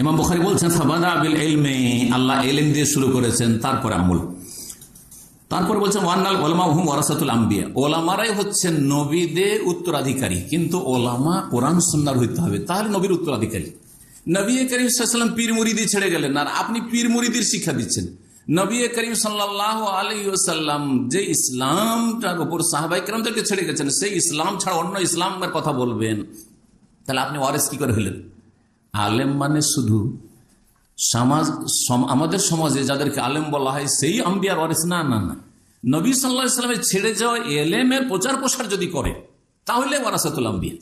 ইমাম বুখারি বলছেন, ফাবাদা বিল ইলমে আল্লাহ এলেম দিয়ে শুরু করেছেন, তারপর আমল। তারপর বলছেন, ওয়ান্নাল ওলামা হুম ওয়ারাসাতুল আম্বিয়া ওলামারাই হচ্ছেন নবীদের উত্তরাধিকারী, কিন্তু ওলামা কোরআন সুন্নার হইতে হবে, তাহলে নবীর উত্তরাধিকারী। নবী করিম সাল্লাম পীর মুরিদি ছেড়ে গেলেন, আর আপনি পীর মুরিদির শিক্ষা দিচ্ছেন। নবী করিম সাল্লাহ আলী সাল্লাম যে ইসলামটার উপর সাহাবাই কেরামদেরকে ছেড়ে গেছেন, সেই ইসলাম ছাড়া অন্য ইসলামের কথা বলবেন। তাহলে আপনি ওয়ারেস কি করে হলেন? আলেম মানে শুধু সমাজ আমাদের সমাজে যাদেরকে আলেম বলা হয়, সেই আম্বিয়ার ওয়ারিস। না না না। নবী সাল্লাহ ইসলামের ছেড়ে যাওয়া এলেমের প্রচার প্রসার যদি করে, তাহলে ওয়ারাসাতুল আম্বিয়া।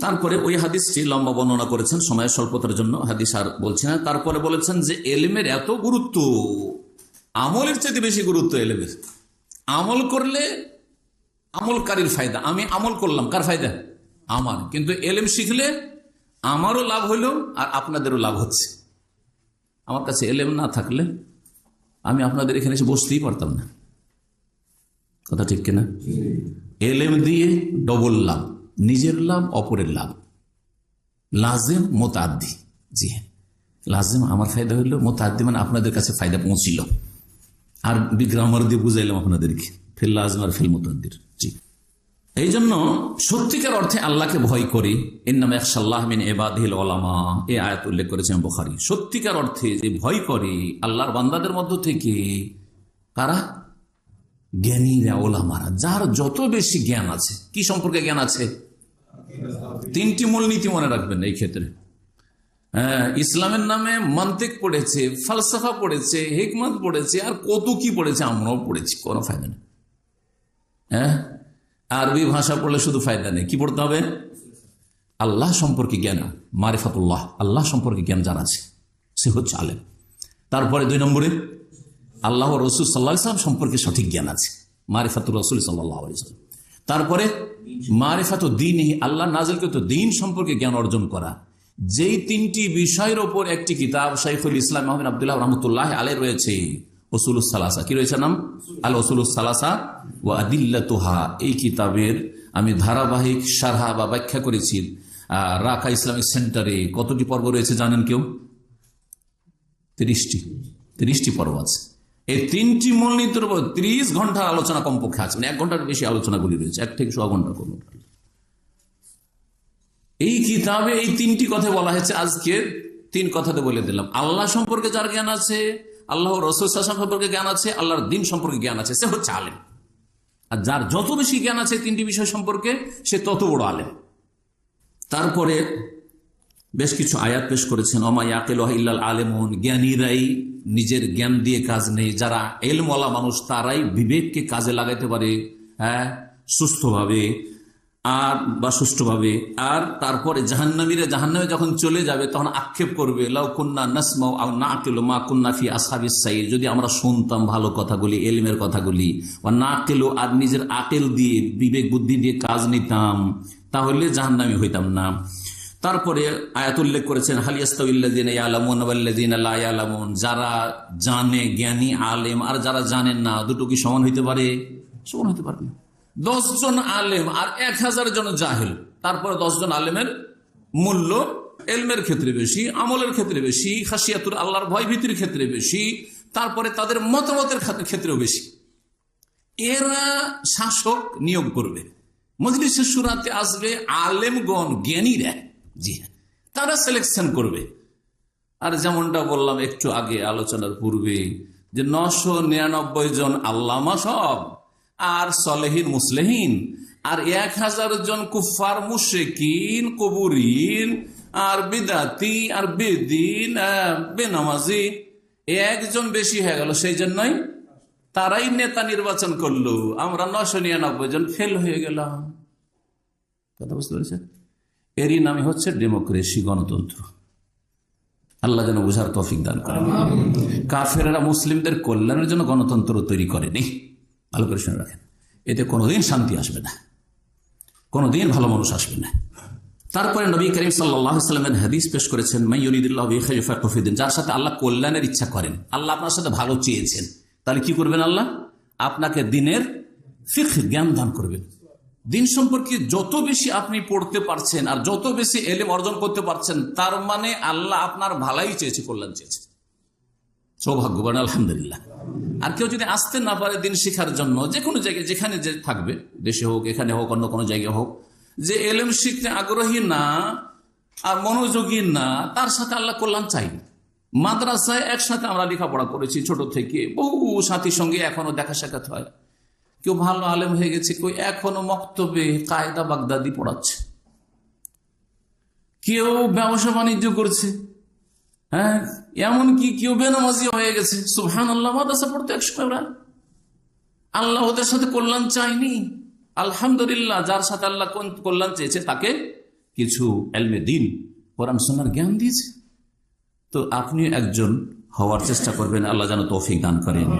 তারপরে ওই হাদিসটি লম্বা বর্ণনা করেছেন সময়ের স্বল্পতার জন্য হাদিস আর বলছি না। তারপরে বলেছেন যে এলেমের এত গুরুত্ব, আমলের চেয়ে বেশি গুরুত্ব এলেমের। আমল করলে আমলকারীর ফায়দা। আমি আমল করলাম, কার ফায়দা? আমার। কিন্তু এলেম শিখলে আমারও লাভ হইল আর আপনাদেরও লাভ হচ্ছে। আমার কাছে এলেম না থাকলে আমি আপনাদের এখানে এসে বসতেই পারতাম না। কথা ঠিক কিনা? এলেম দিয়ে ডবল লাভ, নিজের লাভ, অপরের লাভ। লাজেম মোতাদ্দি জি হ্যাঁ। লাজেম আমার ফায়দা হইল মোতাদ্দি মানে আপনাদের কাছে ফায়দা পৌঁছিল। আর বিগ্রামার দিয়ে বুঝাইলাম আপনাদেরকে। ফিল লাজম আর ফিল মোতাদ্দির জি। এই জন্য সত্যিকার অর্থে আল্লাহকে ভয় করি। এর নামে একশাল্লাহ মিন এবাদিল ওলামা এ আয়াত উল্লেখ করেছেন বোখারি। সত্যিকার অর্থে যে ভয় করে আল্লাহর বান্দাদের মধ্য থেকে কারা? জ্ঞানীরা ওলামারা যার যত বেশি জ্ঞান আছে। কি সম্পর্কে জ্ঞান আছে? তিনটি মূলনীতি মনে রাখবেন এই ক্ষেত্রে। হ্যাঁ, ইসলামের নামে মান্তিক পড়েছে ফালসাফা পড়েছে হেকমত পড়েছে আর কত কি পড়েছে আমরাও পড়েছি কোনো ফায়দা নেই। হ্যাঁ? আরবি ভাষা পড়লে শুধু ফায়দা নেই। কি পড়তে হবে? আল্লাহ সম্পর্কে জ্ঞান, মারিফাতুল্লাহ। আল্লাহ সম্পর্কে জ্ঞান যার আছে, সে হচ্ছে আলেম। তারপরে দুই নম্বরে আল্লাহ রসুল সাল্লাহ ইসলাম সম্পর্কে সঠিক জ্ঞান আছে, মারিফাতুর রসুল সাল্লাহ তারপরে মারিফাত দিন আল্লাহ নাজিলকৃত দিন সম্পর্কে জ্ঞান অর্জন করা। যেই তিনটি বিষয়ের ওপর একটি কিতাব, শাইখুল ইসলাম মোহাম্মদ আবদুল্লাহ রহমতুল্লাহ আলে রয়েছে ওসুলুস সালাসা। কি রয়েছে নাম? আল ওসুলুস সালাসা ও আদিল্লাতুহা। এই কিতাবের আমি ধারাবাহিক সারহা বা ব্যাখ্যা করেছি। রাখা ইসলামিক সেন্টারে কতটি পর্ব রয়েছে জানেন কেউ? তিরিশটি। তিরিশটি পর্ব আছে। এই তিনটি মূলনীতির উপর ত্রিশ ঘণ্টার আলোচনা কমপক্ষে আছে। মানে এক ঘণ্টার বেশি আলোচনাগুলি রয়েছে। এক থেকে সোয়া ঘণ্টা কোনো এই কিতাবে এই তিনটি কথা বলা হয়েছে। আজকে তিন কথাতে বলে দিলাম। আল্লাহ সম্পর্কে যার জ্ঞান আছে আল্লাহ রসুল সম্পর্কে জ্ঞান আছে, আল্লাহর দিন সম্পর্কে জ্ঞান আছে, সে হচ্ছে আলেম। আর যার যত বেশি জ্ঞান আছে তিনটি বিষয় সম্পর্কে, সে তত বড় আলেম। তারপরে বেশ কিছু আয়াত পেশ করেছেন অমা ইয়াকেল ইল্লাল আলেমন জ্ঞানীরাই নিজের জ্ঞান দিয়ে কাজ নেই। যারা এলমলা মানুষ, তারাই বিবেককে কাজে লাগাইতে পারে হ্যাঁ সুস্থভাবে। আর বা সুষ্ঠুভাবে। আর তারপরে জাহান্নামীরা জাহান্নামে যখন চলে যাবে, তখন আক্ষেপ করবে, লাউ কন্যা নাসমাও না আকেল মা কন্যা ফি আসাবিস সাইর। যদি আমরা শুনতাম ভালো কথাগুলি, এলমের কথাগুলি বা না আকেলো আর নিজের আকেল দিয়ে, বিবেক বুদ্ধি দিয়ে কাজ নিতাম, তাহলে জাহান্নামী হইতাম না। তারপরে আয়াত উল্লেখ করেছেন হালিয়াস্তাউল্লাদিন যারা জানে, জ্ঞানী, আলেম, আর যারা জানেন না, দুটো কি সমান হইতে পারে? সমান হইতে পারে না। দশ জন আলেম আর এক হাজার জন জাহেল। তারপরে দশ জন আলেমের মূল্য এলমের ক্ষেত্রে বেশি, আমলের ক্ষেত্রে বেশি খাসিয়াতুর আল্লাহর ভয় ভীতির ক্ষেত্রে বেশি, তারপরে তাদের মতামতের ক্ষেত্রে- ক্ষেত্রেও বেশি। এরা শাসক নিয়োগ করবে। মজলিসের সুরাতে আসবে, আলেমগণ জ্ঞানীরা জি হ্যাঁ। তারা সিলেকশন করবে। আর যেমনটা বললাম একটু আগে আলোচনার পূর্বে, যে নশো নিরানব্বই জন আল্লামা সব আর সলেহীন মুসলেহীন। আর এক হাজার জন কুফার মুশেকিন কবুরিন আর বিদাতি আর বেদিন বেনামাজি। একজন বেশি হয়ে গেল সেই জন্যই তারাই নেতা নির্বাচন করল। আমরা নশো নিরানব্বই জন ফেল হয়ে গেলাম। কথা বুঝতে পেরেছেন? এরই নামে হচ্ছে ডেমোক্রেসি গণতন্ত্র। আল্লাহ যেন বুঝার তফিক দান করেন। কাফেরা মুসলিমদের কল্যাণের জন্য গণতন্ত্র তৈরি করেনি। ভালো করে শুনে রাখেন। এতে কোনোদিন শান্তি আসবে না। কোনোদিন ভালো মানুষ আসবে না। তারপরে নবী করিম সাল্লামের হাদিস পেশ করেছেন মাইয়ুনিদুল্লাহ ফিদিন যার সাথে আল্লাহ কল্যাণের ইচ্ছা করেন। আল্লাহ আপনার সাথে ভালো চেয়েছেন। তাহলে কি করবেন আল্লাহ? আপনাকে দিনের ফিক জ্ঞান দান করবেন। দিন সম্পর্কে যত বেশি আপনি পড়তে পারছেন আর যত বেশি এলেম অর্জন করতে পারছেন, তার মানে আল্লাহ আপনার ভালাই চেয়েছে, কল্যাণ চেয়েছে। সৌভাগ্যবান, আলহামদুলিল্লাহ। আর কেউ যদি আসতে না পারে দিন শিখার জন্য, যে কোনো জায়গায়, যেখানে যে থাকবে, দেশে হোক, এখানে হোক, অন্য কোনো জায়গায় হোক, যে এলেম শিখতে আগ্রহী না, আর মনোযোগী না, তার সাথে আল্লাহ কল্যাণ চাই। মাদ্রাসায় একসাথে আমরা লেখাপড়া করেছি ছোট থেকে, বহু সাথীর সঙ্গে এখনও দেখা সাক্ষাৎ হয়। কেউ ভালো আলেম হয়ে গেছে, কেউ এখনও মক্তবে কায়দা বাগদাদি পড়াচ্ছে। কেউ ব্যবসা বাণিজ্য করছে হ্যাঁ? এমনকি কেউ বেনামাজি হয়ে গেছে? সুহান আল্লাহ মাদাসা পড়তে একসময় ওরা। আল্লাহ ওদের সাথে কল্যাণ চাইনি আলহামদুলিল্লাহ, যার সাথে আল্লাহ কল্যাণ চেয়েছে তাকে কিছু এলমে দিন, কোরআন সোনার জ্ঞান দিয়েছে। তো আপনি একজন হওয়ার চেষ্টা করবেন, আল্লাহ যেন তৌফিক দান করেন।